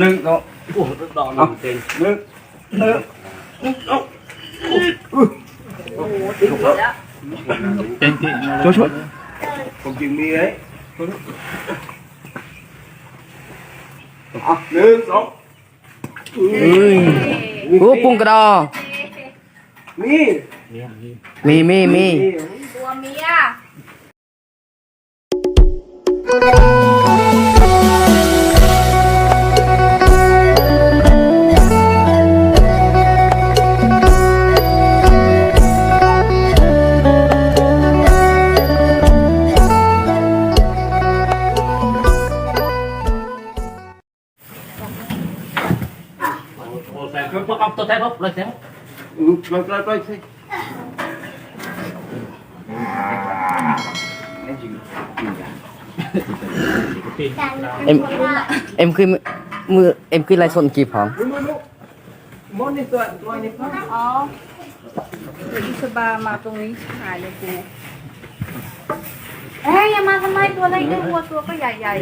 หนึ่งสองโอ้ดอกหนึ่งเต็งหนึ่งหนึ่งหนึ่งสองช่วยช่วยผมจริงมี ấy à, หนึ่งสองเอ้ยโอ้ปุ้งกระดอมีมีมีมีตัวเมีย ตัวแท้พวกเลยเสียง ừ rồi rồi rồi thôi ปีนเอ็มเอ็มคือมือเอ็มคือลายสนกีบของ món đi tuần tuần đi อ๋อเดี๋ยวอิสบามาตรงนี้หายเลยกูเอ้ยอย่ามาทำไมตัวเล็กได้วัวตัวก็ใหญ่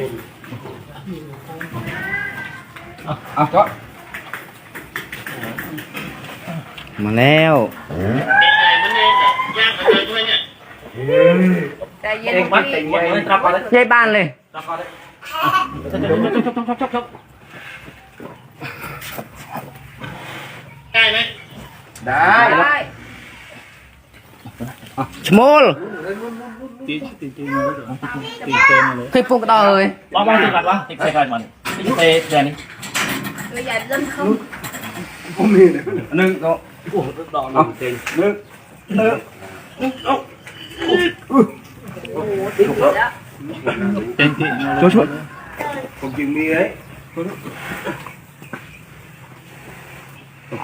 à có มาแล้วๆใจเย็นเองมัดพี่เต็งมัดเลยรับมาเลยยายบ้านเลยรับมาเลยชกชกชกชกชกชกได้ได้ชโมลตีตีตีตีเต็มเลยเคยปุ้งกระดอเลยลองลองตีกันวะตีใส่กันมันตีเตะเดี๋ยวนี้ตัวใหญ่เริ่มเข้า không มี nữa nâng đó โอ้ดอกหนึ่งเต็ง nâng nâng nâng đó โอ้โหติดแล้วเต็งตีช่วยช่วยผมจริงมี ấy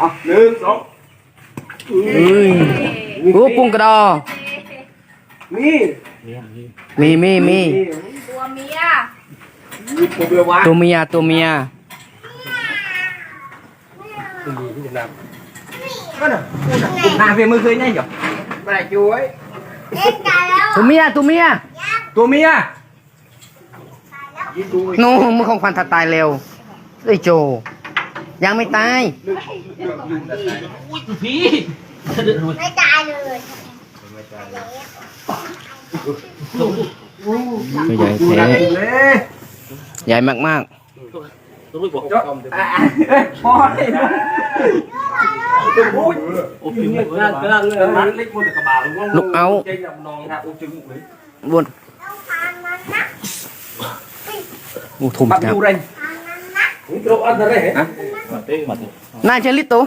à, nâng đó เอ้ยโอ้ปุ้งกระดอมีมีมีมีตัวเมีย một điều quá ตัวเมีย ตัวเมีย cùng nàng về mưa khơi nhanh nhở bài chuối ตัวเมียตัวเมียตัวเมียโน้มือของฟันถ้าตายเร็วไอ้ยโจ ยังไม่ตายพี่ไม่ตายเลยตัวใหญ่แท้เล่ใหญ่มากตัวลูกบอกอะเอ้ยพอเลยนะตัวพูดโอ้พี่มันก็ก็เลยมันเล็กมันกระบาลๆ tôi mới bột chó. bò đi. Lúc áo. Buồn. Ô thùng chả. này chơi lít tố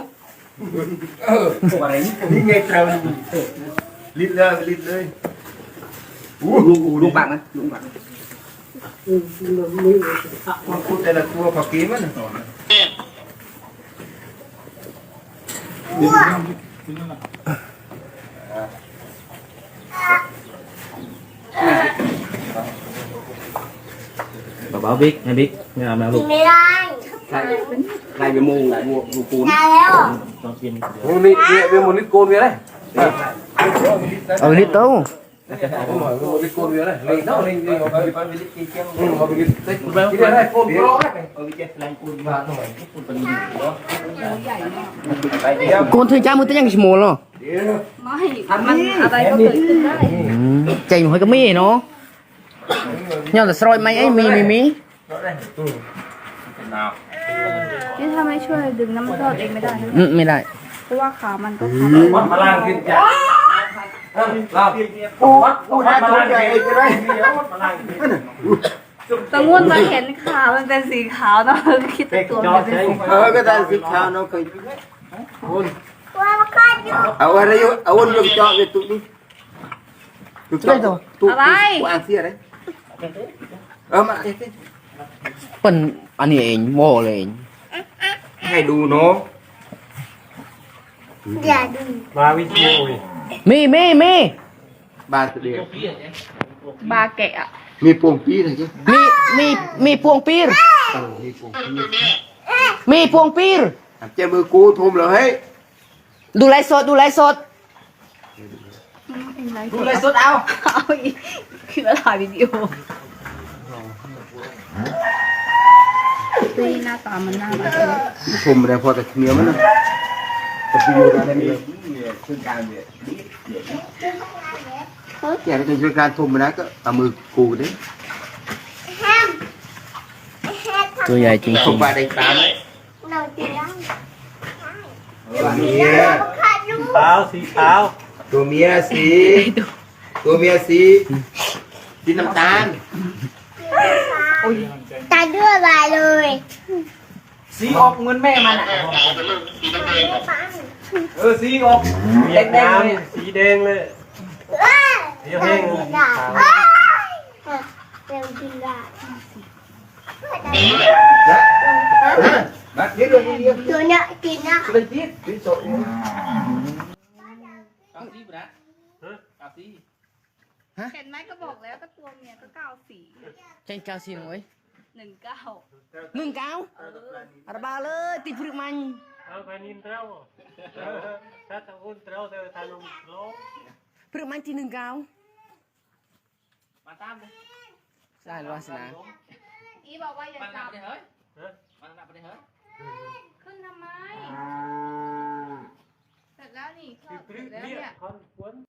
lít lít lít lít lụng bạn này lụng bạn đây là cua phò kiếm á เบาๆบิ๊กนะบิ๊กไม่เอาแมวลูกิกนไม่ได้ lại lại về mù lại mua mua cún ตายแล้วต้องกิน một lít về một lít côn về đây เอา ลิตโต một lít côn về đây lên đó lên lên vào cái cái cái cái ừ vào cái cái cái cái đây côn đó đấy เออบิ๊กแรงปูนมาหน่อยปูนเป็น tại vì em โกนเธอจ้ามือตั้งยังชโมลเหรอไม่มันอะไรก็เกิ ดขึ้นได้อืมใจหนูให้ก็มีเนาะเนี่ยแต่สรอยไหมไอ้มีมีมี nào นี่ถ้าไม่ช่วยดึงน้ำมันรอดเองไม่ได้นะอืมไม่ได้เพราะว่าขามันก็ขาด mắt mà lang thiên dạ làm mắt mắt mà lang cái đây แต่งวนมาเห็นขามันเป็นสีขาวเนาะคิดแต่ตัวมันเป็นสี ờ cái tay xịt sao nó khơi ตัวมันก็อยู่ ở đây ở ôn dùng cho về tụi đi tụi cho tụi của ăn xia đấy ờ mà cái cái เป็นอันนี้เองโมเลยเอง hay đù nó อย่าดูมาวิธีโอ้ ยมีมีมี ba tự điện บาแกะอะ mi buông pí rồi chứ มีมีมีพวงปีร ừ mi buông pí มีพวงปีร làm che mưa cú thôm rồi hết ดูไลฟ์สดดูไลฟ์สดเป็นไรดูไลฟ์สดเอาเอาอีกคือมาถ่ายวิดีโอเฮ้ยหน้าตามันน่ารักเลยผมไม่ได้พอแต่เมียมันนะ อยารเนี่ยแกก็ช่วยการทุ่มนะก็เอามือกูดิตัวใหญ่จริงผมไปได้ตามเลยหนูตีแล้วตัวเมียขาดดูขาวสีขาวตัวเมียสี ตัวเมียสีสีน้ำตาลตาด้วยอะไรเลย สีออกเงินแม่มันอะเออสีออกเวียดนามสีแดงเลยเอ้ยสีแห้งด่าเอ้ยเร็วจริงด่ามาเดี๋ยวเดี๋ยวเดี๋ยวตัวเนี้ยกินนะเป็นจีดจีดสดเอาสีบรัดเอาสี เห็นไหมก็บอกแล้วก็ตัวเมียก็เก้าสี่เจนเก้าสีหน่อย หนึ่งเก้าหนึ่งเก้าอาบาเลยติพรึกมันเอาไปนินเท้าถ้าตะอุ่นเท้าแต่ทาลงโลพรึกมันที่หนึ่งเก้ามาตามเลยได้รู้สินะอีบอกว่าอย่าจับเฮ้ยมานหนักไปเฮ้ยขึ้นทำไมเสร็จแล้วนี่เสร็จแล้วเนี่ย